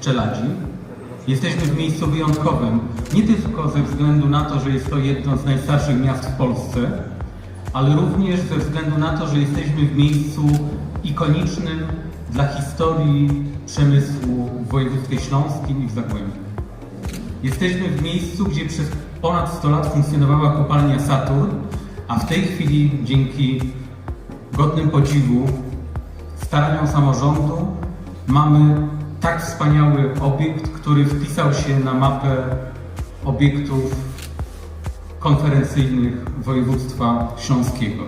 Czeladzi. Jesteśmy w miejscu wyjątkowym, nie tylko ze względu na to, że jest to jedno z najstarszych miast w Polsce, ale również ze względu na to, że jesteśmy w miejscu ikonicznym dla historii przemysłu w województwie śląskim i w Zagłębiu. Jesteśmy w miejscu, gdzie przez ponad 100 lat funkcjonowała kopalnia Saturn, a w tej chwili dzięki godnym podziwu staraniom samorządu mamy tak wspaniały obiekt, który wpisał się na mapę obiektów konferencyjnych województwa śląskiego.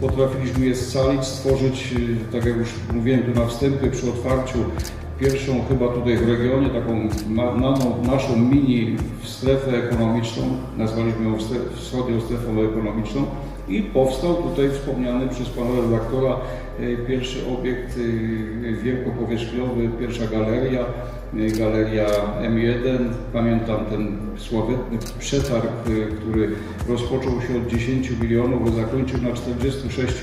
Potrafiliśmy je scalić, stworzyć, y, tak jak już mówiłem tu na wstępie, przy otwarciu pierwszą chyba tutaj w regionie taką ma, nano, naszą mini strefę ekonomiczną, nazwaliśmy ją wschodnią strefą ekonomiczną i powstał tutaj wspomniany przez pana redaktora y, pierwszy obiekt y, wielkopowierzchniowy, pierwsza galeria, galeria M1. Pamiętam ten sławetny przetarg, y, który rozpoczął się od 10 milionów, a zakończył na 46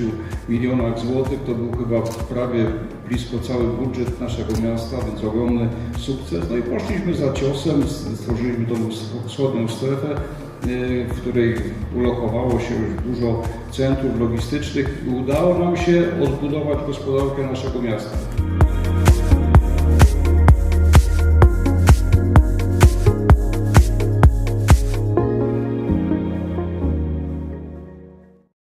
milionach złotych. To był chyba prawie blisko cały budżet naszego miasta, więc ogromny sukces. No i poszliśmy za ciosem, stworzyliśmy tą wschodnią strefę, y, w której ulokowało się już dużo centrów logistycznych i udało nam się odbudować gospodarkę naszego miasta.